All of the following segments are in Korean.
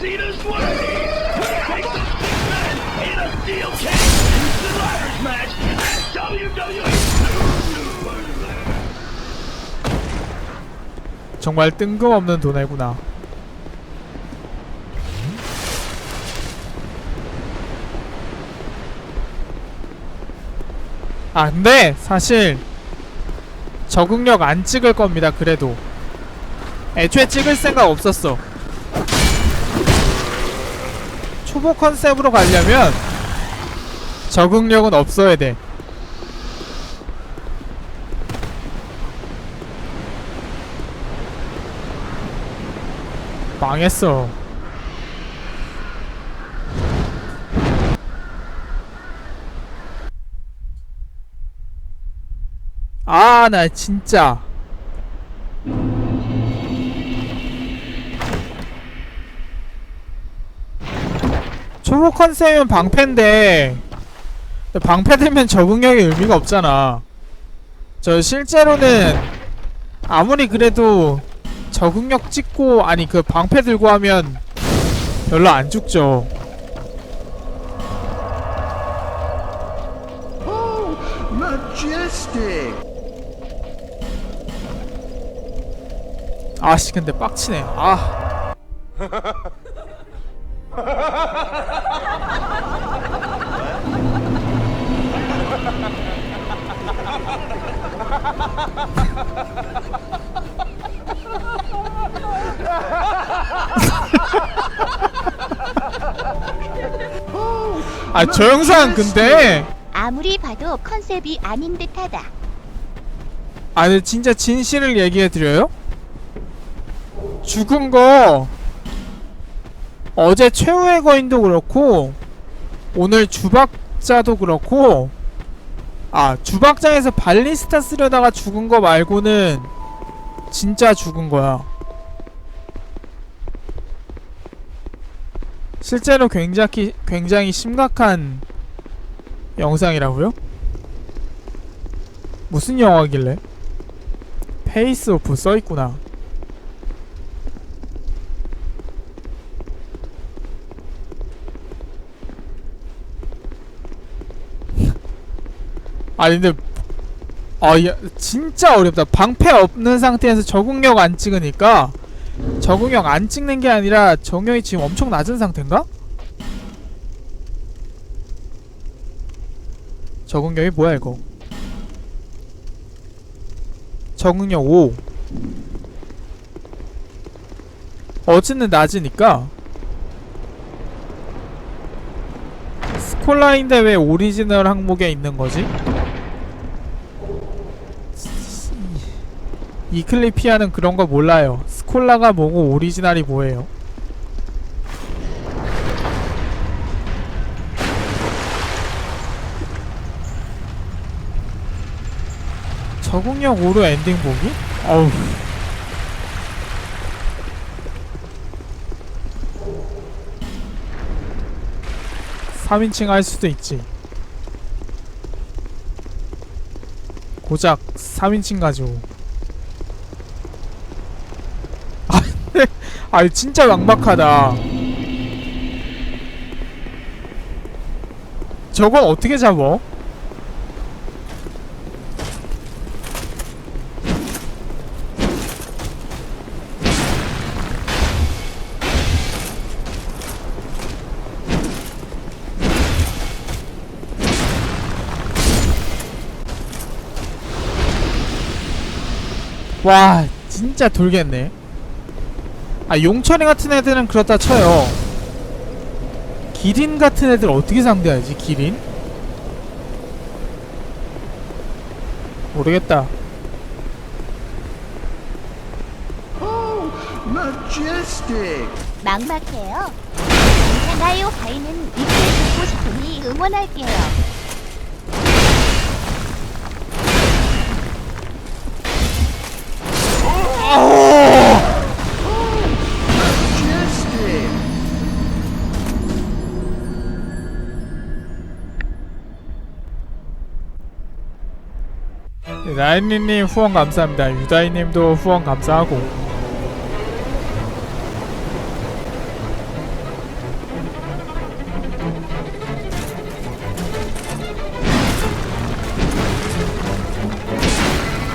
Cena's way. Take the six men in a steel cage. The ladders match at WWE. 정말 뜬금없는 도네구나. 아 근데 사실 적응력 안 찍을 겁니다. 그래도 애초에 찍을 생각 없었어. 초보 컨셉으로 가려면 적응력은 없어야 돼. 망했어. 아, 나 진짜. 초보 컨셉은 방패인데 방패 들면 적응력이 의미가 없잖아. 저 실제로는 아무리 그래도 적응력 찍고 아니 그 방패 들고 하면 별로 안 죽죠. 아씨 근데 빡치네. 아. 아 저 영상 근데 아무리 봐도 컨셉이 아닌 듯하다. 아 근데 진짜 진실을 얘기해 드려요? 죽은 거 어제 최후의 거인도 그렇고 오늘 주박자도 그렇고 아 주박장에서 발리스타 쓰려다가 죽은 거 말고는 진짜 죽은 거야 실제로 굉장히 굉장히 심각한 영상이라고요? 무슨 영화길래? 페이스 오프 써있구나 아니 근데 아 야, 진짜 어렵다 방패 없는 상태에서 적응력 안 찍으니까 적응력 안 찍는 게 아니라 정형이 지금 엄청 낮은 상태인가? 적응력이 뭐야 이거 적응력 5 어쨌든 낮으니까 스콜라인데 왜 오리지널 항목에 있는 거지? 이클리피아는 그런 거 몰라요. 스콜라가 뭐고 오리지널이 뭐예요? 적응력 5로 엔딩 보기? 어우. 삼인칭할 수도 있지. 고작 3인칭 가지고. 아, 근데, 아, 진짜 막막하다. 저건 어떻게 잡어? 와 진짜 돌겠네 아 용철이 같은 애들은 그렇다 쳐요 기린 같은 애들 어떻게 상대하지 기린? 모르겠다! 막막해요. 괜찮아요. 바이는 이끌 듣고 싶으니 응원할게요. 라인님 후원 감사합니다. 유다이님도 후원 감사하고.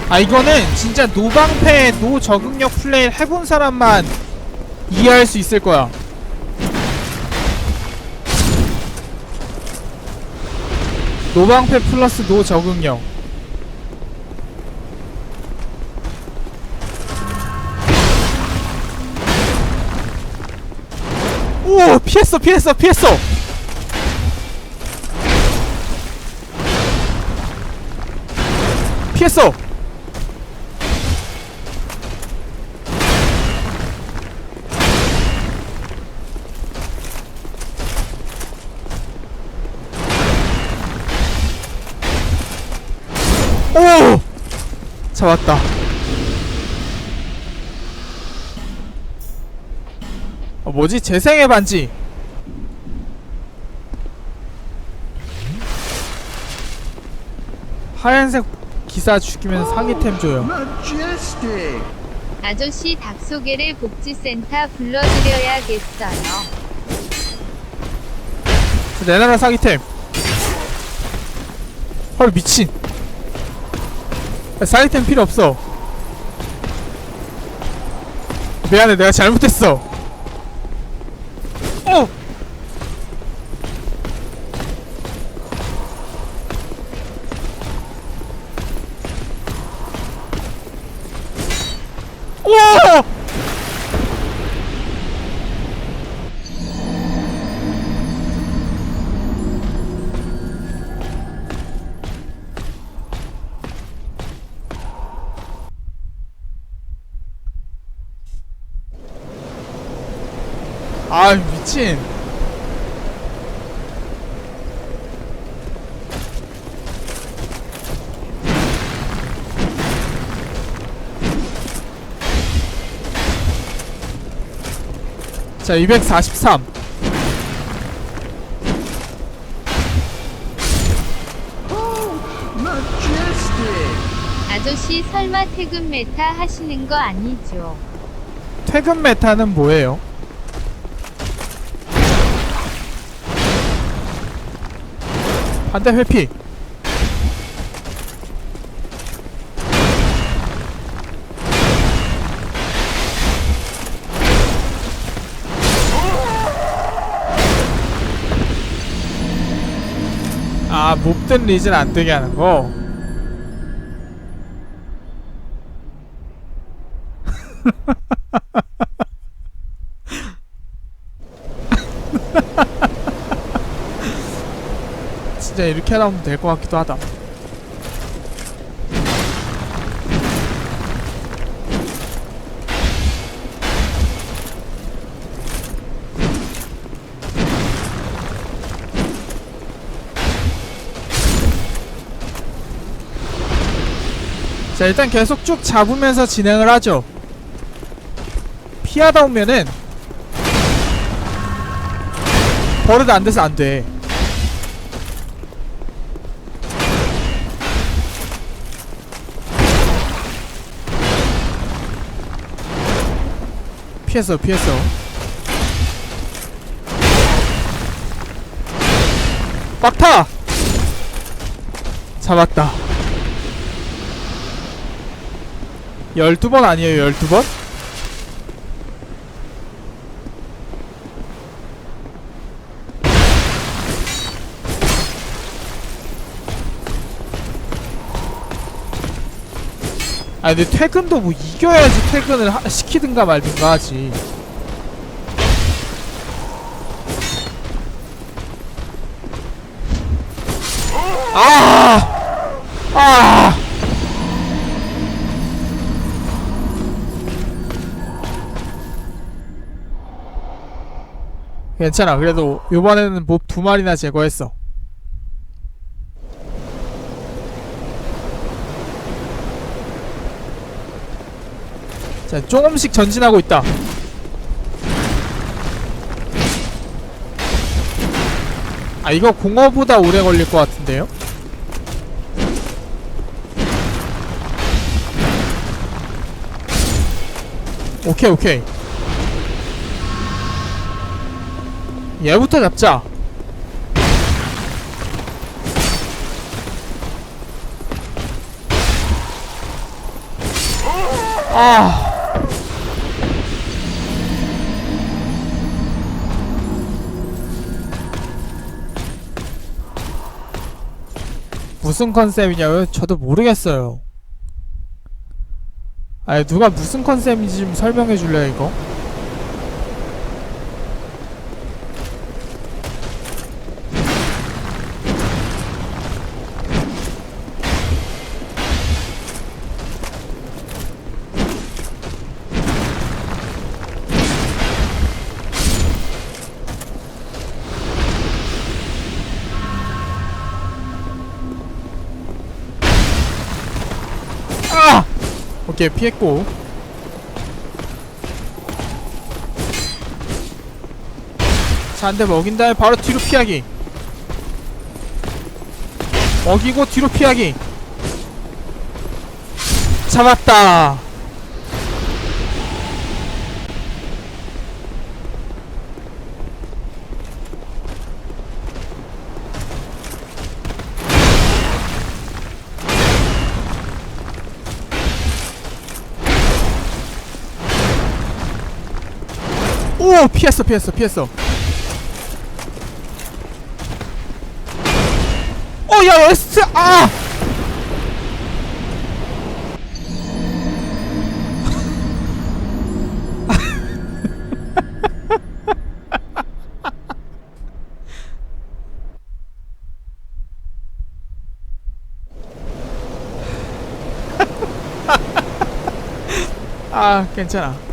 아 이거는 진짜 노방패 노적응력 플레이 해본 사람만 이해할 수 있을 거야. 노방패 플러스 노 적응력 오 피했어 피했어 피했어. 피했어. 오! 잡았다 뭐지 재생의 반지 하얀색 기사 죽이면 상위템 줘요. 아저씨 닭소개를 복지센터 불러드려야겠어요. 내놔라 사기템 헐 미친 야, 사기템 필요 없어 미안해 내가 잘못했어 어! 미친 자 243 Majestic. 아저씨 설마 퇴근 메타 하시는 거 아니죠? 퇴근 메타는 뭐예요? 반대 회피. 아 몹든 리즌 안 뜨게 하는 거 진짜 이렇게 나오면 될 것 같기도 하다. 자 일단 계속 쭉 잡으면서 진행을 하죠. 피하다 오면은 버릇 안 돼서 안 돼. 피했어 피했어. 막타! 잡았다. 12번 아니에요 12번? 아 근데 퇴근도 뭐 이겨야지 퇴근을 하, 시키든가 말든가 하지 아! 아! 괜찮아 그래도 요번에는 몹 두 마리나 제거했어 자 조금씩 전진하고 있다 아 이거 공어보다 오래 걸릴 것 같은데요? 오케이 오케이 얘부터 잡자 아. 무슨 컨셉이냐고요? 저도 모르겠어요. 아니 누가 무슨 컨셉인지 좀 설명해 줄래요 이거? 오케이 피했고. 자 한 대 먹인 다음에 바로 뒤로 피하기. 먹이고 뒤로 피하기. 잡았다 오 피했어 피했어 피했어. 어야 에스트 아! 아 괜찮아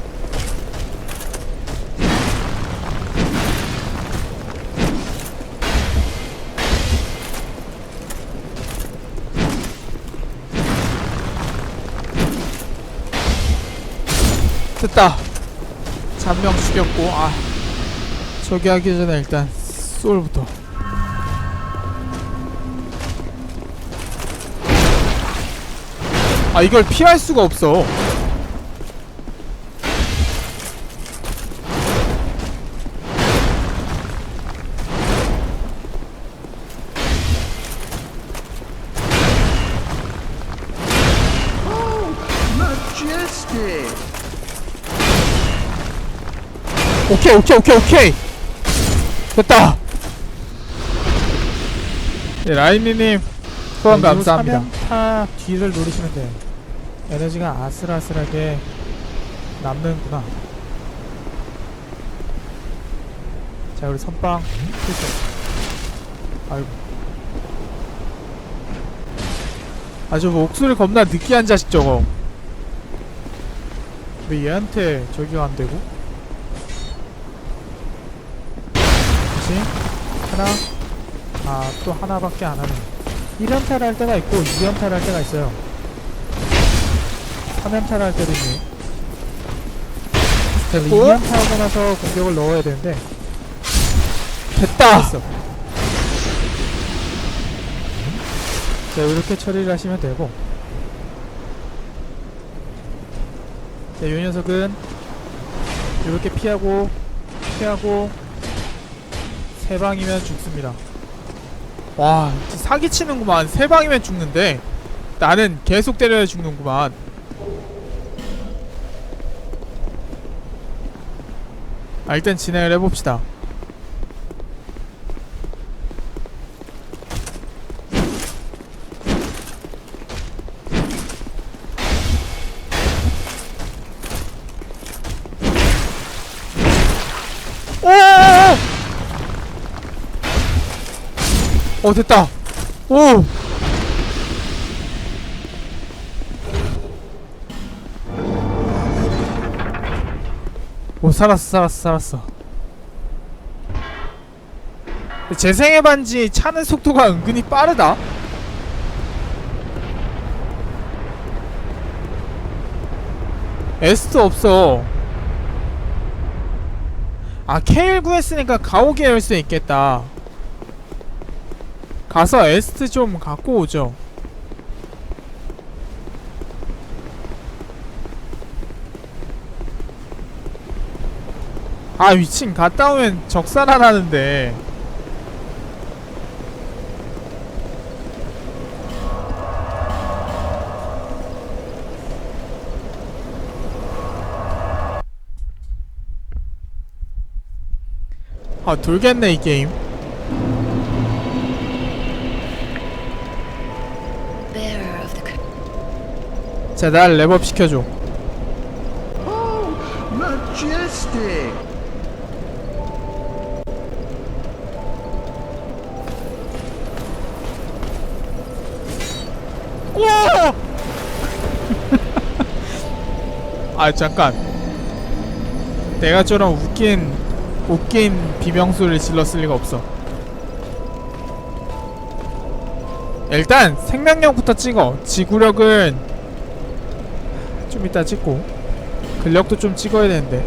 됐다. 잔명 죽였고 아. 저기 하기 전에 일단 솔부터. 아 이걸 피할 수가 없어 오케이 오케이 오케이 오케이. 됐다. 네, 라인니님 후원 감사합니다. 타 뒤를 누르시면 돼요. 에너지가 아슬아슬하게 남는구나. 자 우리 선빵 필수. 아이고. 아주 목소리 겁나 느끼한 자식 저거. 왜 얘한테 저기가 안되고 그치? 하나 아 또 하나밖에 안 하네. 1연타를 할 때가 있고 2연타를 할 때가 있어요. 3연타를 할 때도 있네. 그래서 2연타 하고 나서 공격을 넣어야 되는데. 됐다! 됐어. 자 이렇게 처리를 하시면 되고. 자, 이 녀석은 이렇게 피하고 피하고 세 방이면 죽습니다. 와 사기치는구만 세 방이면 죽는데 나는 계속 때려야 죽는구만. 아 일단 진행을 해봅시다. 어 됐다. 오. 오 살았어 살았어 살았어. 재생의 반지 차는 속도가 은근히 빠르다. 에스도 없어. 아 케일 구했으니까 가오게 열수 있겠다. 가서 에스트 좀 갖고 오죠. 아 위층 갔다 오면 적산하라는데 아 돌겠네 이 게임 자 날 랩업 시켜줘! 아 잠깐. 내가 저런 웃긴 웃긴 비명소리를 질렀을 리가 없어. 일단 생명력부터 찍어. 지구력은 좀 이따 찍고. 근력도 좀 찍어야 되는데.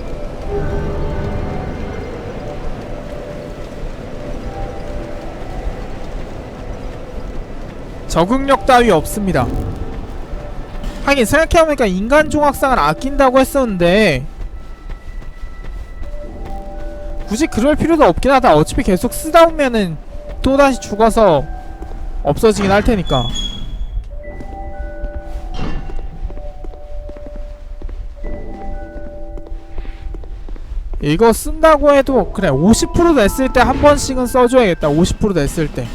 적응력 따위 없습니다. 하긴 생각해보니까 인간 종합상을 아낀다고 했었는데 굳이 그럴 필요도 없긴 하다. 어차피 계속 쓰다 보면은 또다시 죽어서 없어지긴 할 테니까 이거 쓴다고 해도 그래 50% 냈을 때 한 번씩은 써줘야겠다 50% 냈을 때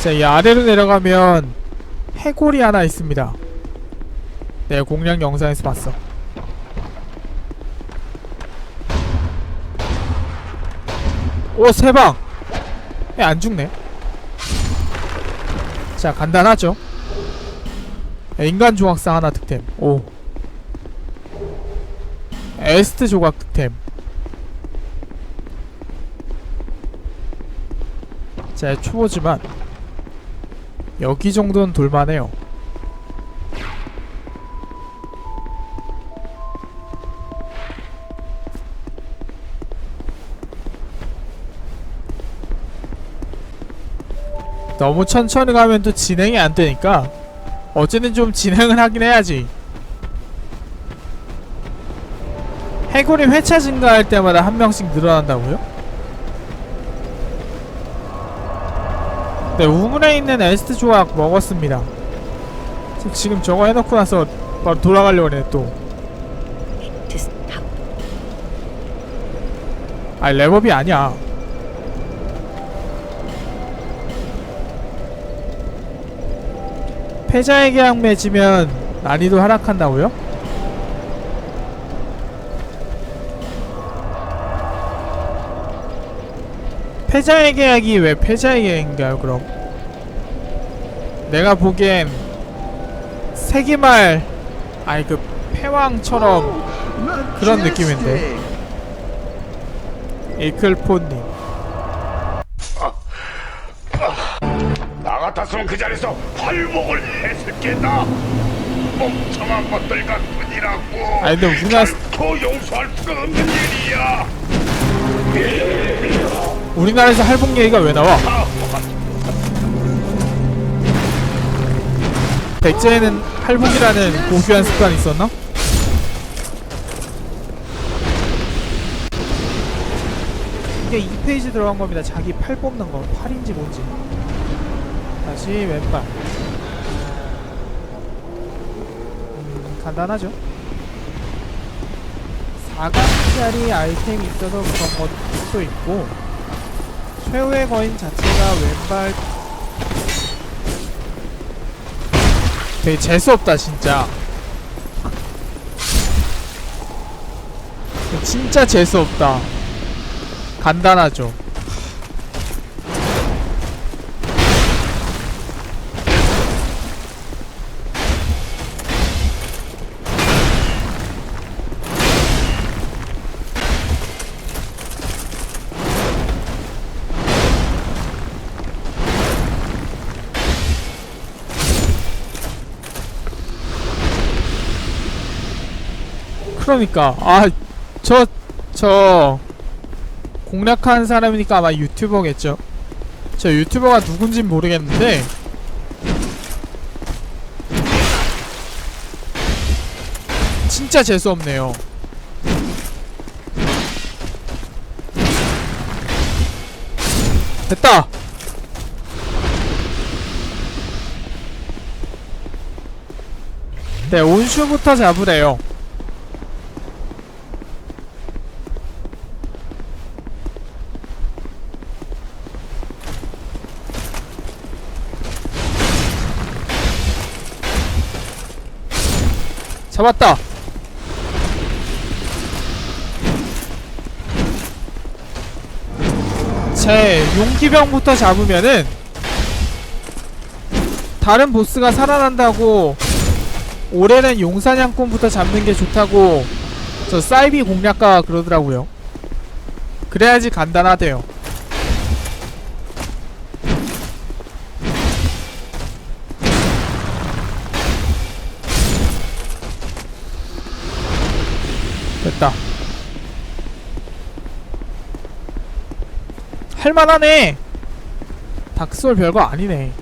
자, 이 아래로 내려가면 해골이 하나 있습니다. 내 공략 영상에서 봤어. 오, 세 방! 에, 안 죽네. 자, 간단하죠? 에, 인간 조각상 하나 득템. 오. 에스트 조각 득템. 자, 초보지만 여기 정도는 돌만해요. 너무 천천히 가면 또 진행이 안 되니까 어쨌든 좀 진행을 하긴 해야지. 해골이 회차 증가할 때마다 한 명씩 늘어난다고요? 네, 우물에 있는 에스트 조각 먹었습니다. 지금- 저거 해놓고 나서 바로 돌아가려고 그래 또. 아니 랩업이 아니야. 계약 맺으면 난이도 하락한다고요? 패자의 계약이 왜 패자의 계약인가요 그럼? 내가 보기엔 세기말 아니 그 패왕처럼 그런 느낌인데. 이클포님 같았으면 그 자리에서 발목을 했을 게다. 멍청한 것들 같뿐이라고. 아니, 근데 우리나라- 결코 용서할 수가 없는 일이야. 우리나라에서 할복 얘기가 왜 나와? 백제에는 할복이라는 고귀한 습관이 있었나? 이게 2페이지 들어간 겁니다. 자기 팔 뽑는 거. 팔인지 뭔지. 다시 왼발. 음, 간단하죠? 4강짜리 아이템이 있어서 그런 것도 있고 최후의 거인 자체가 왼발 되게 재수없다 진짜 진짜 재수없다 간단하죠 그러니까 아저저 저 공략한 사람이니까 아마 유튜버겠죠 저 유튜버가 누군진 모르겠는데 진짜 재수없네요 됐다! 네, 온슈부터 잡으래요. 잡았다. 제 용기병부터 잡으면은 다른 보스가 살아난다고 올해는 용사냥꾼부터 잡는 게 좋다고 저 사이비 공략가 그러더라고요. 그래야지 간단하대요. 됐다. 할만하네. 닥스올 별거 아니네.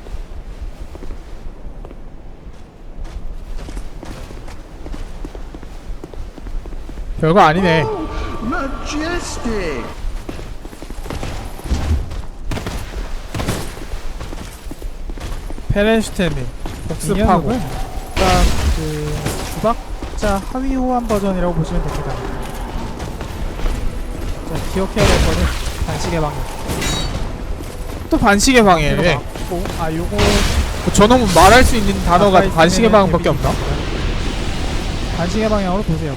별거 아니네. 페렌슈테님 복습하고 일단 그 주박자 하위 호환 버전이라고 보시면 됩니다. 자, 기억해야 될 거는 반시계 방해. 또 반시계 방해래. 아 요거 그 저놈은 말할 수 있는 단어가 반시계 데뷔 없나? 반시계 방향으로 보세요.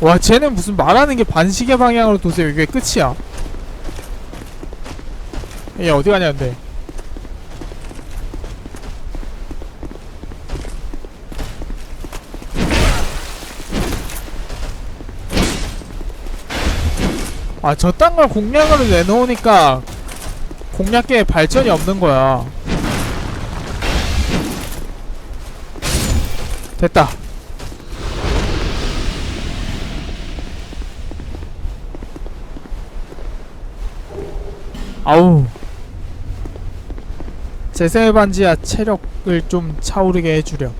와 쟤는 무슨 말하는 게 반시계 방향으로 도세요 이게 끝이야 얘 어디 가냐는데 아 저딴 걸 공략으로 내놓으니까 공략계에 발전이 없는 거야. 됐다. 아우. 제세 반지야 체력을 좀 차오르게 해주렴.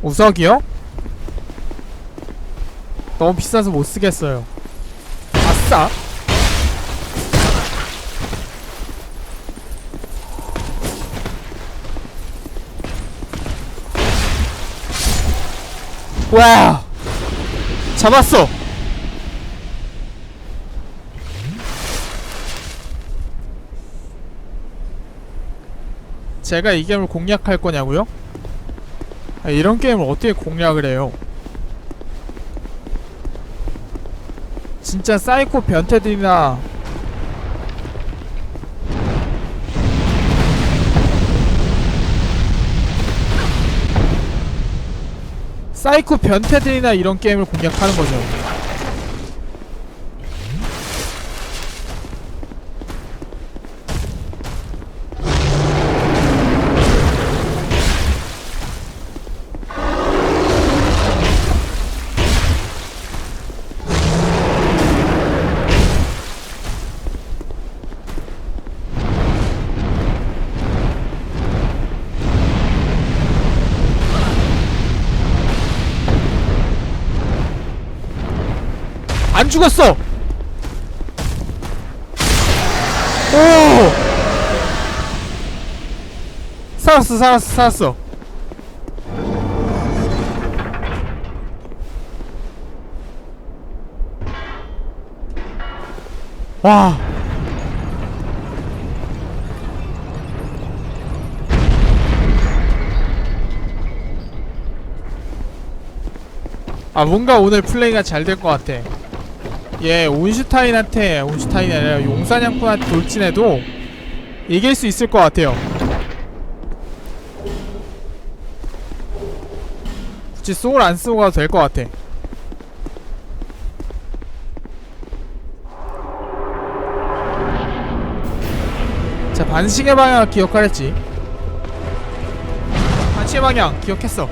우석이요? 너무 비싸서 못 쓰겠어요 아싸 와 잡았어 제가 이 게임을 공략할 거냐고요? 아, 이런 게임을 어떻게 공략을 해요? 진짜 사이코 변태들이나 사이코 변태들이나 이런 게임을 공략하는 거죠. 안 죽었어! 오! 살았어, 살았어, 살았어. 와. 아, 뭔가 오늘 플레이가 잘 될 것 같아. 얘 온슈타인한테 온슈타인이 아니라 용사냥꾼한테 돌진해도 이길 수 있을 것 같아요. 굳이 소울 안 쓰고 가도 될 것 같아. 자 반시계 방향 기억하랬지? 반시계 방향 기억했어